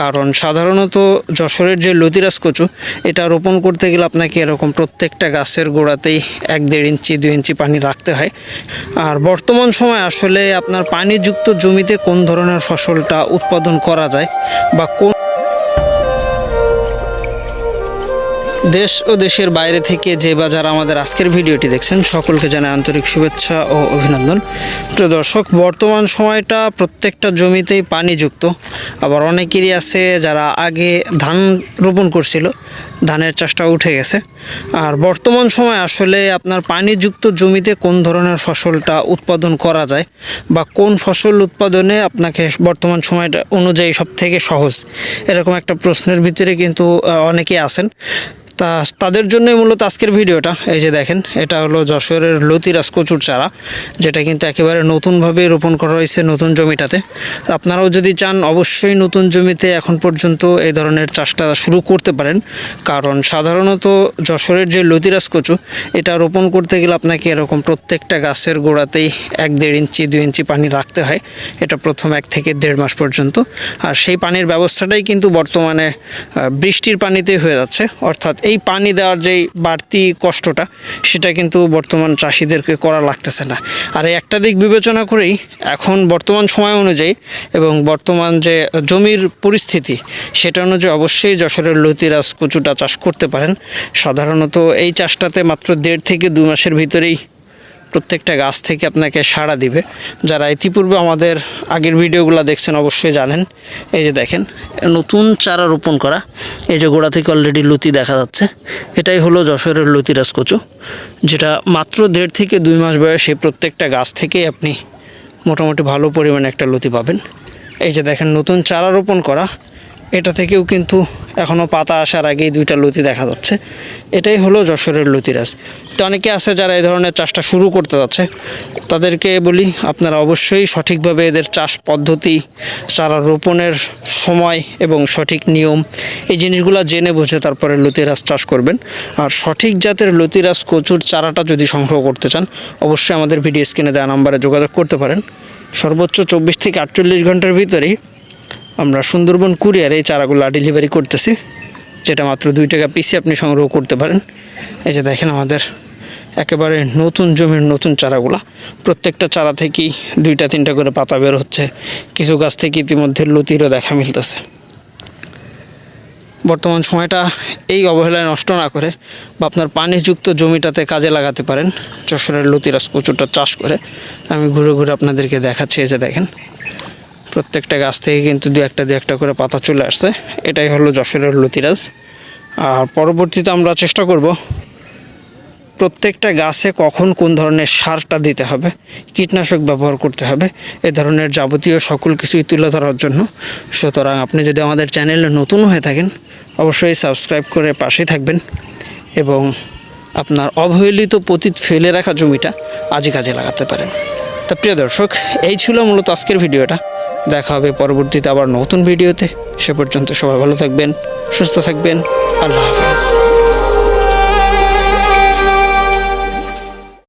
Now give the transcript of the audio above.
কারণ সাধারণত যশোরের যে লতিরাজ কচু, এটা রোপণ করতে গেলে আপনাকে এরকম প্রত্যেকটা গাছের গোড়াতেই এক দেড় ইঞ্চি, দুই ইঞ্চি পানি রাখতে হয়। আর বর্তমান সময় আসলে আপনার পানিযুক্ত জমিতে কোন ধরনের ফসলটা উৎপাদন করা যায় বা কোন দেশ ও দেশের বাইরে থেকে যে বা যারা আমাদের আজকের ভিডিওটি দেখছেন সকলকে জানাই আন্তরিক শুভেচ্ছা ও অভিনন্দন। প্রিয় দর্শক বর্তমান সময়টা প্রত্যেকটা জমিতেই পানিযুক্ত। আবার অনেকেরই আছে যারা আগে ধান রোপণ করছিল ধানের চাষটা উঠে গেছে। আর বর্তমান সময় আসলে আপনার পানিযুক্ত জমিতে কোন ধরনের ফসলটা উৎপাদন করা যায় বা কোন ফসল উৎপাদনে আপনাকে বর্তমান সময়টা অনুযায়ী সব থেকে সহজ এরকম একটা প্রশ্নের ভিতরে কিন্তু আহ, অনেকেই আছেন। তা তাদের জন্যই মূলত আজকের ভিডিওটা। এই যে দেখেন, এটা হলো যশোরের লতিরাজ কচুর চারা, যেটা কিন্তু একেবারে নতুনভাবে রোপণ করা হয়েছে নতুন জমিটাতে। আপনারাও যদি চান, অবশ্যই নতুন জমিতে এখন পর্যন্ত এই ধরনের চাষটা শুরু করতে পারেন। কারণ সাধারণত যশোরের যে লতিরাজ কচু, এটা রোপণ করতে গেলে আপনাকে এরকম প্রত্যেকটা গাছের গোড়াতেই এক দেড় ইঞ্চি, দুই ইঞ্চি পানি রাখতে হয়। এটা প্রথম এক থেকে দেড় মাস পর্যন্ত। আর সেই পানির ব্যবস্থাটাই কিন্তু বর্তমানে বৃষ্টির পানিতেই হয়ে যাচ্ছে। অর্থাৎ এই পানি দেওয়ার যেই বাড়তি কষ্টটা, সেটা কিন্তু বর্তমান চাষিদেরকে করা লাগতেছে না। আর একটা দিক বিবেচনা করেই এখন বর্তমান সময় অনুযায়ী এবং বর্তমান যে জমির পরিস্থিতি, সেটা অনুযায়ী অবশ্যই যশোরের লতিরাজ কচুটা চাষ করতে পারেন। সাধারণত এই চাষটাতে মাত্র দেড় থেকে দু মাসের ভিতরেই প্রত্যেকটা গাছ থেকে আপনাকে সাড়া দিবে। যারা ইতিপূর্বে আমাদের আগের ভিডিওগুলো দেখছেন অবশ্যই জানেন। এই যে দেখেন, নতুন চারা রোপণ করা। এই যে গোড়া থেকে অলরেডি লুতি দেখা যাচ্ছে। এটাই হলো যশোরের লতিরাজ কচু, যেটা মাত্র দেড় থেকে দুই মাস বয়সে প্রত্যেকটা গাছ থেকেই আপনি মোটামুটি ভালো পরিমাণে একটা লতি পাবেন। এই যে দেখেন, নতুন চারা রোপণ করা। এটা থেকেও কিন্তু এখনও পাতা আসার আগেই দুইটা লতি দেখা যাচ্ছে। এটাই হলো যশোরের লতিরাজ। তো অনেকে আছে যারা এই ধরনের চাষটা শুরু করতে যাচ্ছে, তাদেরকে বলি আপনারা অবশ্যই সঠিকভাবে এদের চাষ পদ্ধতি, চারা রোপণের সময় এবং সঠিক নিয়ম, এই জিনিসগুলো জেনে বুঝে তারপরে লতিরাজ চাষ করবেন। আর সঠিক জাতের লতিরাজ কচুর চারাটা যদি সংগ্রহ করতে চান, অবশ্যই আমাদের ভিডিও স্ক্রিনে দেওয়া নাম্বারে যোগাযোগ করতে পারেন। সর্বোচ্চ চব্বিশ থেকে আটচল্লিশ ঘণ্টার ভিতরেই আমরা সুন্দরবন কুরিয়ারে এই চারাগুলো ডেলিভারি করতেছি। যেটা মাত্র দুই টাকা পিসে আপনি সংগ্রহ করতে পারেন। এই যে দেখেন আমাদের একেবারে নতুন জমির নতুন চারাগুলা। প্রত্যেকটা চারা থেকেই দুইটা, তিনটা করে পাতা বের হচ্ছে। কিছু গাছ থেকে ইতিমধ্যে লতিরও দেখা মিলতেছে। বর্তমান সময়টা এই অবহেলায় নষ্ট না করে বা আপনার পানিযুক্ত জমিটাতে কাজে লাগাতে পারেন। যশোরের লতিরাজ কচুটা চাষ করে। আমি ঘুরে ঘুরে আপনাদেরকে দেখাচ্ছি, এই যে দেখেন। প্রত্যেকটা গাছ থেকে কিন্তু দু একটা দু একটা করে পাতা চলে আসছে। এটাই হলো যশোরের লতিরাজ। আর পরবর্তীতে আমরা চেষ্টা করব প্রত্যেকটা গাছে কখন কোন ধরনের সারটা দিতে হবে, কীটনাশক ব্যবহার করতে হবে, এ ধরনের যাবতীয় সকল কিছুই তুলে ধরার জন্য। সুতরাং আপনি যদি আমাদের চ্যানেলে নতুন হয়ে থাকেন, অবশ্যই সাবস্ক্রাইব করে পাশে থাকবেন এবং আপনার অবহেলিত পতীত ফেলে রাখা জমিটা আজই কাজে লাগাতে পারেন। তা প্রিয় দর্শক, এই ছিল মূলত আজকের ভিডিওটা। দেখা হবে পরবর্তীতে আবার নতুন ভিডিওতে। সে পর্যন্ত সবাই ভালো থাকবেন, সুস্থ থাকবেন। আল্লাহ হাফেজ।